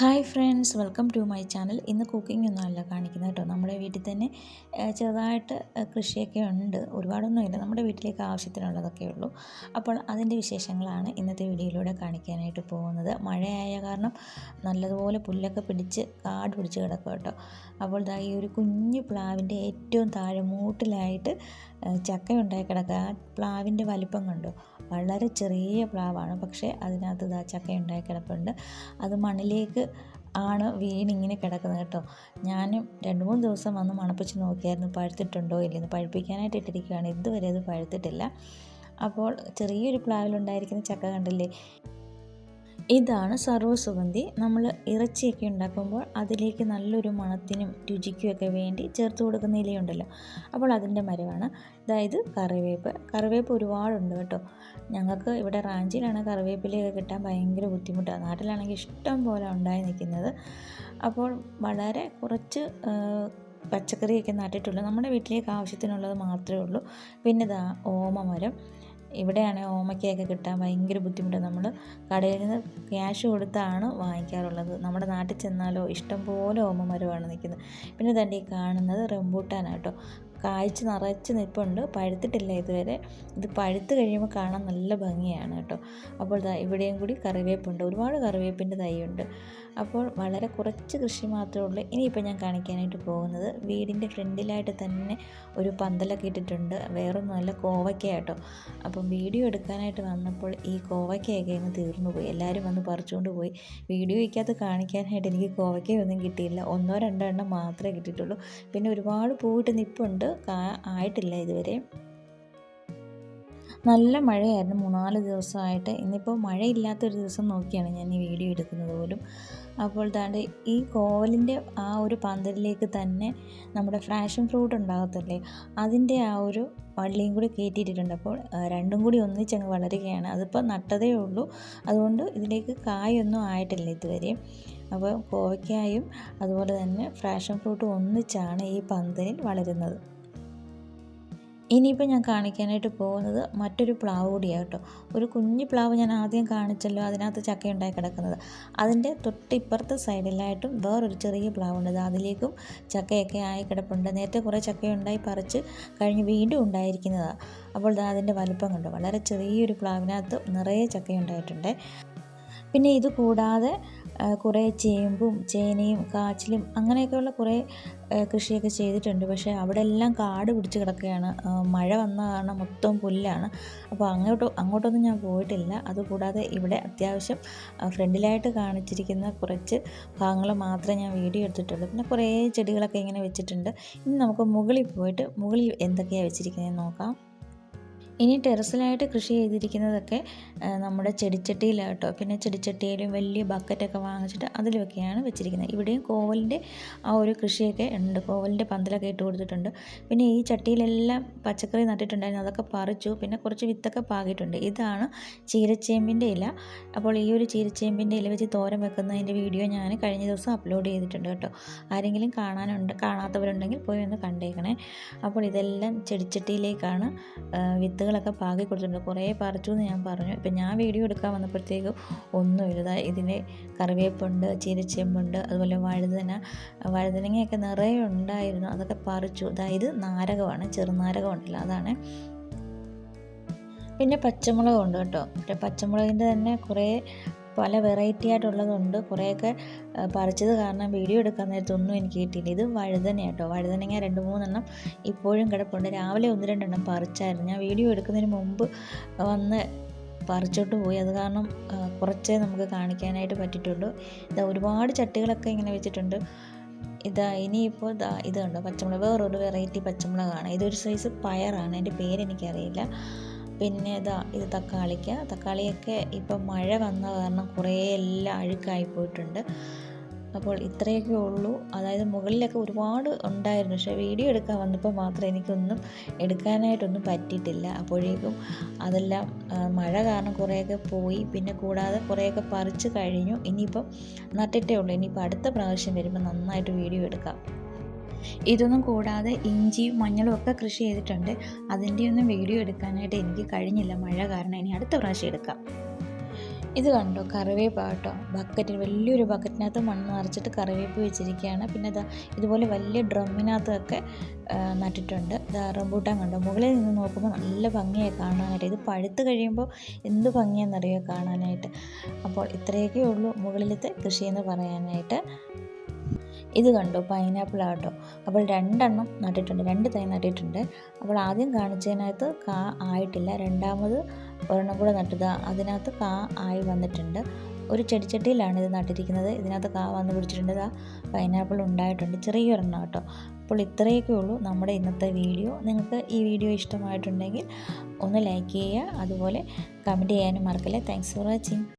Hi friends welcome to my channel. ഇന്ന് cooking ഒന്നും അല്ല കാണിക്കുന്നത് കേട്ടോ. നമ്മുടെ വീട്ടിൽ തന്നെ ചെറുതായിട്ട് കൃഷിയൊക്കെ ഉണ്ട്. ഒരുപാടൊന്നുമില്ല. നമ്മുടെ വീട്ടിലേക്ക് ആവശ്യത്തിനുള്ളതൊക്കെ ഉള്ളൂ. അപ്പോൾ അതിന്റെ വിശേഷങ്ങളാണ് ഇന്നത്തെ വീഡിയോയിലൂടെ കാണിക്കാനായിട്ട് പോകുന്നത്. മഴയായ കാരണം നല്ലതുപോലെ പുല്ലൊക്കെ പിടിച്ച് കാട് പിടിച്ച് കിടക്കും കേട്ടോ. അപ്പോൾ ദാ ഈ ഒരു കുഞ്ഞു പ്ലാവിന്റെ ഏറ്റവും താഴെ മൂട്ടിലായിട്ട് ചക്കയുണ്ടായി കിടക്കുക. ആ പ്ലാവിന്റെ വലിപ്പം കണ്ടോ? വളരെ ചെറിയ പ്ലാവാണ്. പക്ഷേ അതിനകത്ത് ദാ ചക്കയുണ്ടായി കിടപ്പുണ്ട്. അത് മണ്ണിലേക്ക് ആണ് വീണിങ്ങനെ കിടക്കുന്നത് കേട്ടോ. ഞാനും രണ്ട് മൂന്ന് ദിവസം വന്ന് മണപ്പിച്ച് നോക്കിയായിരുന്നു പഴുത്തിട്ടുണ്ടോ ഇല്ലെന്ന് പഴുപ്പിക്കാനായിട്ട് ഇട്ടിരിക്കുകയാണ് ഇതുവരെ അത് പഴുത്തിട്ടില്ല. അപ്പോൾ ചെറിയൊരു പ്ലാവിലുണ്ടായിരിക്കുന്ന ചക്ക കണ്ടില്ലേ? ഇതാണ് സർവസുഗന്ധി. നമ്മൾ ഇറച്ചിയൊക്കെ ഉണ്ടാക്കുമ്പോൾ അതിലേക്ക് നല്ലൊരു മണത്തിനും രുചിക്കുമൊക്കെ വേണ്ടി ചേർത്ത് കൊടുക്കുന്ന ഇലയുണ്ടല്ലോ. അപ്പോൾ അതിന്റെ മരമാണ് അതായത് കറിവേപ്പ്. കറിവേപ്പ് ഒരുപാടുണ്ട് കേട്ടോ. ഞങ്ങൾക്ക് ഇവിടെ റാഞ്ചിയിലാണ് കറിവേപ്പിലയൊക്കെ കിട്ടാൻ ഭയങ്കര ബുദ്ധിമുട്ടാണ്. നാട്ടിലാണെങ്കിൽ ഇഷ്ടം പോലെ ഉണ്ടായി നിൽക്കുന്നത്. അപ്പോൾ വളരെ കുറച്ച് പച്ചക്കറിയൊക്കെ നട്ടിട്ടുള്ളൂ. നമ്മുടെ വീട്ടിലേക്ക് ആവശ്യത്തിനുള്ളത് മാത്രമേ ഉള്ളൂ. പിന്നെ ഇതാ ഓമമരം. ഇവിടെയാണ് ഓമയ്ക്കയൊക്കെ കിട്ടാൻ ഭയങ്കര ബുദ്ധിമുട്ട്. നമ്മൾ കടയിൽ നിന്ന് ക്യാഷ് കൊടുത്താണ് വാങ്ങിക്കാറുള്ളത്. നമ്മുടെ നാട്ടിൽ ചെന്നാലോ ഇഷ്ടം പോലെ ഓമമരമാണ് നിൽക്കുന്നത്. പിന്നെ തന്നെ ഈ കാണുന്നത് റംബൂട്ടാനാട്ടോ കായ്ച്ച് നിറച്ച് നിൽപ്പുണ്ട്. പഴുത്തിട്ടില്ല ഇതുവരെ. ഇത് പഴുത്ത് കഴിയുമ്പോൾ കാണാൻ നല്ല ഭംഗിയാണ് കേട്ടോ. അപ്പോൾ ഇവിടെയും കൂടി കറിവേപ്പുണ്ട്. ഒരുപാട് കറിവേപ്പിന്റെ തൈയുണ്ട്. അപ്പോൾ വളരെ കുറച്ച് കൃഷി മാത്രമേ ഉള്ളൂ. ഇനിയിപ്പോൾ ഞാൻ കാണിക്കാനായിട്ട് പോകുന്നത് വീടിന്റെ ഫ്രണ്ടിലായിട്ട് തന്നെ ഒരു പന്തലൊക്കെ ഇട്ടിട്ടുണ്ട്. വേറൊന്നുമല്ല കോവയ്ക്ക കേട്ടോ. അപ്പം വീഡിയോ എടുക്കാനായിട്ട് വന്നപ്പോൾ ഈ കോവയ്ക്കയൊക്കെ അങ്ങ് തീർന്നു പോയി. എല്ലാവരും വന്ന് പറിച്ചുകൊണ്ട് പോയി. വീഡിയോ വീഡിയോയ്ക്കകത്ത് കാണിക്കാനായിട്ട് എനിക്ക് കോവയ്ക്കയൊന്നും കിട്ടിയില്ല. ഒന്നോ രണ്ടോ എണ്ണം മാത്രമേ കിട്ടിയിട്ടുള്ളൂ. പിന്നെ ഒരുപാട് പൂവിട്ട് നിൽപ്പുണ്ട് കാ ആയിട്ടില്ല ഇതുവരെ. നല്ല മഴയായിരുന്നു. മൂന്നാൽ ദിവസമായിട്ട്. ഇന്നിപ്പോൾ മഴയില്ലാത്തൊരു ദിവസം നോക്കിയാണ് ഞാൻ ഈ വീഡിയോ എടുക്കുന്നത് പോലും. അപ്പോൾ താണ്ട് ഈ കോവലിന്റെ ആ ഒരു പന്തലിലേക്ക് തന്നെ നമ്മുടെ ഫ്രാഷൻ ഫ്രൂട്ട് ഉണ്ടാകത്തില്ലേ? അതിന്റെ ആ ഒരു വള്ളിയും കൂടി കയറ്റിയിട്ടുണ്ട് അപ്പോൾ രണ്ടും കൂടി ഒന്നിച്ചങ്ങ് വളരുകയാണ്. അതിപ്പോൾ നട്ടതേ ഉള്ളൂ. അതുകൊണ്ട് ഇതിലേക്ക് കായൊന്നും ആയിട്ടില്ല ഇതുവരെ. അപ്പോൾ കോവയ്ക്കായും അതുപോലെ തന്നെ ഫ്രാഷൻ ഫ്രൂട്ടും ഒന്നിച്ചാണ് ഈ പന്തലിൽ വളരുന്നത്. ഇനിയിപ്പോൾ ഞാൻ കാണിക്കാനായിട്ട് പോകുന്നത് മറ്റൊരു പ്ലാവ് കൂടിയാണ് കേട്ടോ. ഒരു കുഞ്ഞു പ്ലാവ് ഞാൻ ആദ്യം കാണിച്ചല്ലോ അതിനകത്ത് ചക്കയുണ്ടായി കിടക്കുന്നത്. അതിന്റെ തൊട്ടിപ്പുറത്തെ സൈഡിലായിട്ടും വേറൊരു ചെറിയ പ്ലാവുണ്ട്. അത് അതിലേക്കും ചക്കയൊക്കെ ആയി കിടപ്പുണ്ട്. നേരത്തെ കുറേ ചക്കയുണ്ടായി പറിച്ച് കഴിഞ്ഞ് വീണ്ടും ഉണ്ടായിരിക്കുന്നതാണ് അപ്പോൾ ദാ അതിന്റെ വലുപ്പം കണ്ടു? വളരെ ചെറിയൊരു പ്ലാവിനകത്ത് നിറയെ ചക്കയുണ്ടായിട്ടുണ്ട്. പിന്നെ ഇത് കൂടാതെ കുറേ ചേമ്പും ചേനയും കാച്ചിലും അങ്ങനെയൊക്കെയുള്ള കുറേ കൃഷിയൊക്കെ ചെയ്തിട്ടുണ്ട്. പക്ഷേ അവിടെ എല്ലാം കാട് പിടിച്ച് കിടക്കുകയാണ്. മഴ വന്ന കാരണം മൊത്തം പുല്ലാണ്. അപ്പോൾ അങ്ങോട്ട് അങ്ങോട്ടൊന്നും ഞാൻ പോയിട്ടില്ല. അതുകൂടാതെ ഇവിടെ അത്യാവശ്യം ഫ്രണ്ടിലായിട്ട് കാണിച്ചിരിക്കുന്ന കുറച്ച് ഭാഗങ്ങൾ മാത്രമേ ഞാൻ വീഡിയോ എടുത്തിട്ടുള്ളൂ. പിന്നെ കുറേ ചെടികളൊക്കെ ഇങ്ങനെ വെച്ചിട്ടുണ്ട്. ഇനി നമുക്ക് മുകളിൽ പോയിട്ട് മുകളിൽ എന്തൊക്കെയാണ് വെച്ചിരിക്കുന്നത് നോക്കാം. ഇനി ടെറസിലായിട്ട് കൃഷി ചെയ്തിരിക്കുന്നതൊക്കെ നമ്മുടെ ചെടിച്ചട്ടിയിലാണ് കേട്ടോ പിന്നെ ചെടിച്ചട്ടിയിലും വലിയ ബക്കറ്റൊക്കെ വാങ്ങിച്ചിട്ട് അതിലൊക്കെയാണ് വെച്ചിരിക്കുന്നത്. ഇവിടെയും കോവലിന്റെ ആ ഒരു കൃഷിയൊക്കെ ഉണ്ട്. കോവലിന്റെ പന്തലൊക്കെ ഇട്ട് കൊടുത്തിട്ടുണ്ട്. പിന്നെ ഈ ചട്ടിയിലെല്ലാം പച്ചക്കറി നട്ടിട്ടുണ്ടായിരുന്നു. അതൊക്കെ പറിച്ചു. പിന്നെ കുറച്ച് വിത്തൊക്കെ പാകിയിട്ടുണ്ട്. ഇതാണ് ചീരച്ചേമ്പിന്റെ ഇല. അപ്പോൾ ഈ ഒരു ചീരച്ചേമ്പിന്റെ ഇല വെച്ച് തോരൻ വെക്കുന്നതിന്റെ വീഡിയോ ഞാൻ കഴിഞ്ഞ ദിവസം അപ്ലോഡ് ചെയ്തിട്ടുണ്ട് കേട്ടോ. ആരെങ്കിലും കാണാനുണ്ട് കാണാത്തവരുണ്ടെങ്കിൽ പോയി ഒന്ന് കണ്ടേക്കണേ. അപ്പോൾ ഇതെല്ലാം ചെടിച്ചട്ടിയിലേക്കാണ് ആ, വിത്തുകളൊക്കെ പാകി കൊടുത്തിട്ടുണ്ട്. കുറേ പറിച്ചു എന്ന് ഞാൻ പറഞ്ഞു. ഇപ്പം ഞാൻ വീഡിയോ എടുക്കാൻ വന്നപ്പോഴത്തേക്ക് ഒന്നുമില്ല. ദാ ഇതിന് കറിവേപ്പുണ്ട് ചീരച്ചെമ്പുണ്ട് അതുപോലെ വഴുതന വഴുതനങ്ങയൊക്കെ നിറയെ ഉണ്ടായിരുന്നു. അതൊക്കെ പറിച്ചു. അതായത് നാരകമാണ് ചെറുനാരകം ഉണ്ടല്ലോ അതാണ്. പിന്നെ പച്ചമുളക് ഉണ്ട് കേട്ടോ. മറ്റേ പച്ചമുളകിന്റെ തന്നെ കുറേ പല വെറൈറ്റി ആയിട്ടുള്ളതുണ്ട്. കുറേയൊക്കെ പറിച്ചത് കാരണം വീഡിയോ എടുക്കാൻ നേരത്തൊന്നും എനിക്ക് കിട്ടിയില്ല. ഇത് വഴുതന കേട്ടോ വഴുതനങ്ങ രണ്ട് മൂന്നെണ്ണം ഇപ്പോഴും കിടപ്പുണ്ട്. രാവിലെ ഒന്ന് രണ്ടെണ്ണം പറിച്ചായിരുന്നു. ഞാൻ വീഡിയോ എടുക്കുന്നതിന് മുമ്പ് വന്ന് പറിച്ചോട്ട് പോയി. അത് കാരണം കുറച്ചേ നമുക്ക് കാണിക്കാനായിട്ട് പറ്റിയിട്ടുള്ളൂ. ഇതാ ഒരുപാട് ചട്ടികളൊക്കെ ഇങ്ങനെ വെച്ചിട്ടുണ്ട്. ഇതാ ഇനിയിപ്പോൾ ഇതാ ഇത് കണ്ടോ? പച്ചമുളക് വേറൊരു വെറൈറ്റി പച്ചമുളകാണ്. ഇതൊരു സൈസ് പയറാണ്. എന്റെ പേരെനിക്കറിയില്ല. പിന്നെ ഇതാ ഇത് തക്കാളിക്ക. തക്കാളിയൊക്കെ ഇപ്പം മഴ വന്ന കാരണം കുറേ എല്ലാം അഴുക്കായി പോയിട്ടുണ്ട്. അപ്പോൾ ഇത്രയൊക്കെ ഉള്ളൂ. അതായത് മുകളിലൊക്കെ ഒരുപാട് ഉണ്ടായിരുന്നു. പക്ഷേ വീഡിയോ എടുക്കാൻ വന്നപ്പോൾ മാത്രം എനിക്കൊന്നും എടുക്കാനായിട്ടൊന്നും പറ്റിയിട്ടില്ല. അപ്പോഴേക്കും അതെല്ലാം മഴ കാരണം കുറേയൊക്കെ പോയി. പിന്നെ കൂടാതെ കുറേയൊക്കെ പറിച്ചു കഴിഞ്ഞു. ഇനിയിപ്പം നട്ടിട്ടേ ഉള്ളൂ. ഇനിയിപ്പോൾ അടുത്ത പ്രാവശ്യം വരുമ്പോൾ നന്നായിട്ട് വീഡിയോ എടുക്കാം. ഇതൊന്നും കൂടാതെ ഇഞ്ചിയും മഞ്ഞളും ഒക്കെ കൃഷി ചെയ്തിട്ടുണ്ട്. അതിന്റെയൊന്നും വീഡിയോ എടുക്കാനായിട്ട് എനിക്ക് കഴിഞ്ഞില്ല. മഴ കാരണം ഇനി അടുത്ത പ്രാവശ്യം എടുക്കാം. ഇത് കണ്ടോ? കറിവേപ്പ് കേട്ടോ ബക്കറ്റിൽ വലിയൊരു ബക്കറ്റിനകത്ത് മണ്ണ് നിറച്ചിട്ട് കറിവേപ്പ് വെച്ചിരിക്കുകയാണ്. പിന്നെ ഇതാ ഇതുപോലെ വലിയ ഡ്രമ്മിനകത്തൊക്കെ നട്ടിട്ടുണ്ട്. ഇതാ റംബൂട്ടാൻ കണ്ടോ? മുകളിൽ നിന്ന് നോക്കുമ്പോൾ നല്ല ഭംഗിയായി കാണാനായിട്ട്. ഇത് പഴുത്ത് കഴിയുമ്പോൾ എന്ത് ഭംഗിയാണെന്നറിയോ കാണാനായിട്ട്. അപ്പോൾ ഇത്രയൊക്കെ ഉള്ളൂ മുകളിലത്തെ കൃഷി എന്ന് പറയാനായിട്ട്. ഇത് കണ്ടോ പൈനാപ്പിൾ ആട്ടോ. അപ്പോൾ രണ്ടെണ്ണം നട്ടിട്ടുണ്ട്. രണ്ട് തൈ നട്ടിട്ടുണ്ട്. അപ്പോൾ ആദ്യം കാണിച്ചതിനകത്ത് കാ ആയിട്ടില്ല. രണ്ടാമത് ഒരെണ്ണം കൂടെ നട്ടത്. അതിനകത്ത് കാ ആയി വന്നിട്ടുണ്ട്. ഒരു ചെടിച്ചട്ടിയിലാണ് ഇത് നട്ടിരിക്കുന്നത്. ഇതിനകത്ത് കാ വന്ന് പിടിച്ചിട്ടുണ്ട്. ആ പൈനാപ്പിൾ ഉണ്ടായിട്ടുണ്ട്. ചെറിയൊരെണ്ണം കേട്ടോ അപ്പോൾ ഇത്രയൊക്കെ ഉള്ളൂ നമ്മുടെ ഇന്നത്തെ വീഡിയോ. നിങ്ങൾക്ക് ഈ വീഡിയോ ഇഷ്ടമായിട്ടുണ്ടെങ്കിൽ ഒന്ന് ലൈക്ക് ചെയ്യുക. അതുപോലെ കമന്റ് ചെയ്യാനും മറക്കല്ലേ. Thanks for watching